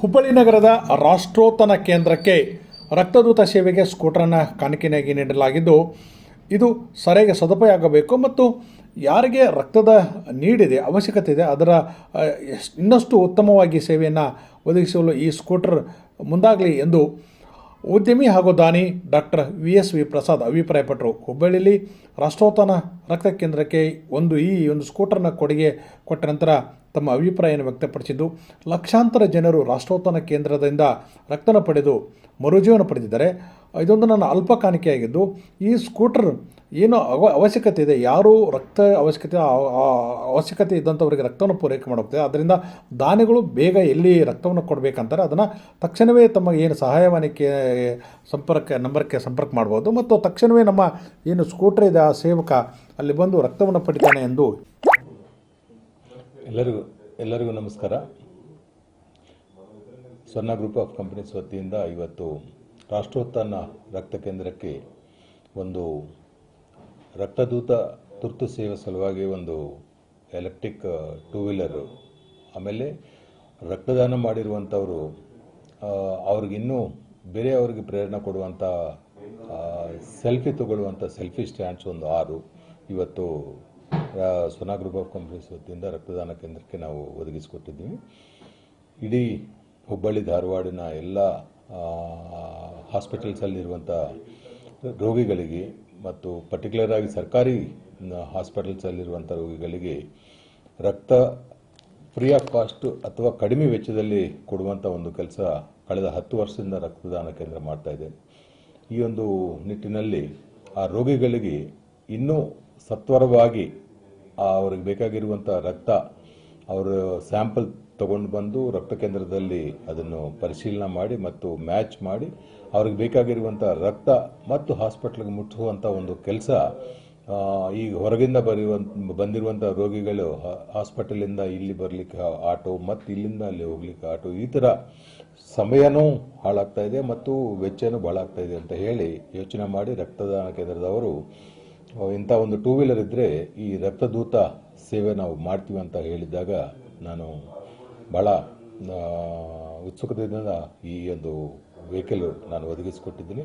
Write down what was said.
ಹುಬ್ಬಳ್ಳಿ ನಗರದ ರಾಷ್ಟ್ರೋತ್ತನ ಕೇಂದ್ರಕ್ಕೆ ರಕ್ತದೂತ ಸೇವೆಗೆ ಸ್ಕೂಟ್ರನ್ನು ಕಾಣಿಕೆಯಾಗಿ ನೀಡಲಾಗಿದ್ದು, ಇದು ಸರಿಯಾಗಿ ಸದುಪಾಯ ಆಗಬೇಕು ಮತ್ತು ಯಾರಿಗೆ ರಕ್ತದ ನೀಡಿದೆ, ಅವಶ್ಯಕತೆ ಇದೆ, ಅದರ ಇನ್ನಷ್ಟು ಉತ್ತಮವಾಗಿ ಸೇವೆಯನ್ನು ಒದಗಿಸಲು ಈ ಸ್ಕೂಟರ್ ಮುಂದಾಗಲಿ ಎಂದು ಉದ್ಯಮಿ ಹಾಗೂ ದಾನಿ doctor V S V Prasad ಅಭಿಪ್ರಾಯಪಟ್ಟರು. ಹುಬ್ಬಳ್ಳಿಯಲ್ಲಿ ರಾಷ್ಟ್ರೋತ್ತನ ರಕ್ತ ಕೇಂದ್ರಕ್ಕೆ ಒಂದು ಈ ಒಂದು ಸ್ಕೂಟರ್ನ ಕೊಡುಗೆ ಕೊಟ್ಟ ನಂತರ ತಮ್ಮ ಅಭಿಪ್ರಾಯವನ್ನು ವ್ಯಕ್ತಪಡಿಸಿದ್ದು, ಲಕ್ಷಾಂತರ ಜನರು ರಾಷ್ಟ್ರೋತ್ಥಾನ ಕೇಂದ್ರದಿಂದ ರಕ್ತನ ಪಡೆದು ಮರುಜೀವನ ಪಡೆದಿದ್ದಾರೆ. ಇದೊಂದು ನನ್ನ ಅಲ್ಪ ಕಾಣಿಕೆಯಾಗಿದ್ದು ಈ ಸ್ಕೂಟರ್ ಏನು ಅವ, ಅವಶ್ಯಕತೆ ಇದೆ? ಯಾರು ರಕ್ತ ಅವಶ್ಯಕತೆ ಅವಶ್ಯಕತೆ ಇದ್ದಂಥವರಿಗೆ ರಕ್ತವನ್ನು ಪೂರೈಕೆ ಮಾಡೋಗ್ತದೆ ಅದರಿಂದ ದಾನಿಗಳು ಬೇಗ ಎಲ್ಲಿ ರಕ್ತವನ್ನು ಕೊಡಬೇಕಂತಾರೆ, ಅದನ್ನು ತಕ್ಷಣವೇ ತಮ್ಮ ಏನು ಸಹಾಯವಾಣಿಕೆ ಸಂಪರ್ಕ, ನಂಬರ್ಗೆ ಸಂಪರ್ಕ ಮಾಡ್ಬೋದು. ಮತ್ತು ತಕ್ಷಣವೇ ನಮ್ಮ ಏನು ಸ್ಕೂಟರ್ ಇದೆ, ಆ ಸೇವಕ ಅಲ್ಲಿ ಬಂದು ರಕ್ತವನ್ನು ಪಡಿತಾನೆ ಎಂದು ಎಲ್ಲರಿಗೂ ಎಲ್ಲರಿಗೂ ನಮಸ್ಕಾರ. ಸ್ವರ್ಣ ಗ್ರೂಪ್ ಆಫ್ ಕಂಪನೀಸ್ ವತಿಯಿಂದ ಇವತ್ತು ರಾಷ್ಟ್ರೋತ್ಥಾನ ರಕ್ತ ಕೇಂದ್ರಕ್ಕೆ ಒಂದು ರಕ್ತದೂತ ತುರ್ತು ಸೇವೆ ಸಲುವಾಗಿ ಒಂದು ಎಲೆಕ್ಟ್ರಿಕ್ ಟೂ ವೀಲರು, ಆಮೇಲೆ ರಕ್ತದಾನ ಮಾಡಿರುವಂಥವರು ಅವ್ರಿಗಿನ್ನೂ ಬೇರೆಯವ್ರಿಗೆ ಪ್ರೇರಣೆ ಕೊಡುವಂಥ ಸೆಲ್ಫಿ ತಗೊಳ್ಳುವಂಥ ಸೆಲ್ಫಿ ಸ್ಟ್ಯಾಂಡ್ಸ್ ಒಂದು ಆರು. ಇವತ್ತು ಸ್ವರ್ಣ ಗ್ರೂಪ್ ಆಫ್ ಕಂಪ್ನೀಸ್ ವತಿಯಿಂದ ರಕ್ತದಾನ ಕೇಂದ್ರಕ್ಕೆ ನಾವು ಒದಗಿಸಿಕೊಟ್ಟಿದ್ದೀವಿ. ಇಡೀ ಹುಬ್ಬಳ್ಳಿ, ಧಾರವಾಡಿನ ಎಲ್ಲ ಹಾಸ್ಪಿಟಲ್ಸಲ್ಲಿರುವಂಥ ರೋಗಿಗಳಿಗೆ ಮತ್ತು ಪರ್ಟಿಕ್ಯುಲರ್ ಆಗಿ ಸರ್ಕಾರಿ ಹಾಸ್ಪಿಟಲ್ಸಲ್ಲಿರುವಂಥ ರೋಗಿಗಳಿಗೆ ರಕ್ತ ಫ್ರೀ ಆಫ್ ಕಾಸ್ಟ್ ಅಥವಾ ಕಡಿಮೆ ವೆಚ್ಚದಲ್ಲಿ ಕೊಡುವಂಥ ಒಂದು ಕೆಲಸ ಕಳೆದ ಹತ್ತು ವರ್ಷದಿಂದ ರಕ್ತದಾನ ಕೇಂದ್ರ ಮಾಡ್ತಾ ಇದೆ. ಈ ಒಂದು ನಿಟ್ಟಿನಲ್ಲಿ ಆ ರೋಗಿಗಳಿಗೆ ಇನ್ನೂ ಸತ್ವರವಾಗಿ ಅವ್ರಿಗೆ ಬೇಕಾಗಿರುವಂಥ ರಕ್ತ ಅವರು ಸ್ಯಾಂಪಲ್ ತಗೊಂಡು ಬಂದು ರಕ್ತ ಕೇಂದ್ರದಲ್ಲಿ ಅದನ್ನು ಪರಿಶೀಲನೆ ಮಾಡಿ ಮತ್ತು ಮ್ಯಾಚ್ ಮಾಡಿ ಅವ್ರಿಗೆ ಬೇಕಾಗಿರುವಂಥ ರಕ್ತ ಮತ್ತು ಹಾಸ್ಪಿಟ್ಲಿಗೆ ಮುಟ್ಟಿಸುವಂಥ ಒಂದು ಕೆಲಸ ಈಗ ಹೊರಗಿಂದ ಬರೆಯುವಂಥ ಬಂದಿರುವಂಥ ರೋಗಿಗಳು ಹಾಸ್ಪಿಟಲಿಂದ ಇಲ್ಲಿ ಬರಲಿಕ್ಕೆ ಆಟೋ ಮತ್ತು ಇಲ್ಲಿಂದ ಅಲ್ಲಿ ಹೋಗ್ಲಿಕ್ಕೆ ಆಟೋ, ಈ ಥರ ಸಮಯನೂ ಹಾಳಾಗ್ತಾ ಇದೆ ಮತ್ತು ವೆಚ್ಚನೂ ಭಾಳ ಅಂತ ಹೇಳಿ ಯೋಚನೆ ಮಾಡಿ ರಕ್ತದಾನ ಕೇಂದ್ರದವರು ಇಂಥ ಒಂದು ಟೂ ವೀಲರ್ ಇದ್ದರೆ ಈ ರಕ್ತದೂತ ಸೇವೆ ನಾವು ಮಾಡ್ತೀವಿ ಅಂತ ಹೇಳಿದಾಗ ನಾನು ಭಾಳ ಉತ್ಸುಕತೆಯಿಂದ ಈ ಒಂದು ವೆಹಿಕಲ್ ನಾನು ಒದಗಿಸಿಕೊಟ್ಟಿದ್ದೀನಿ.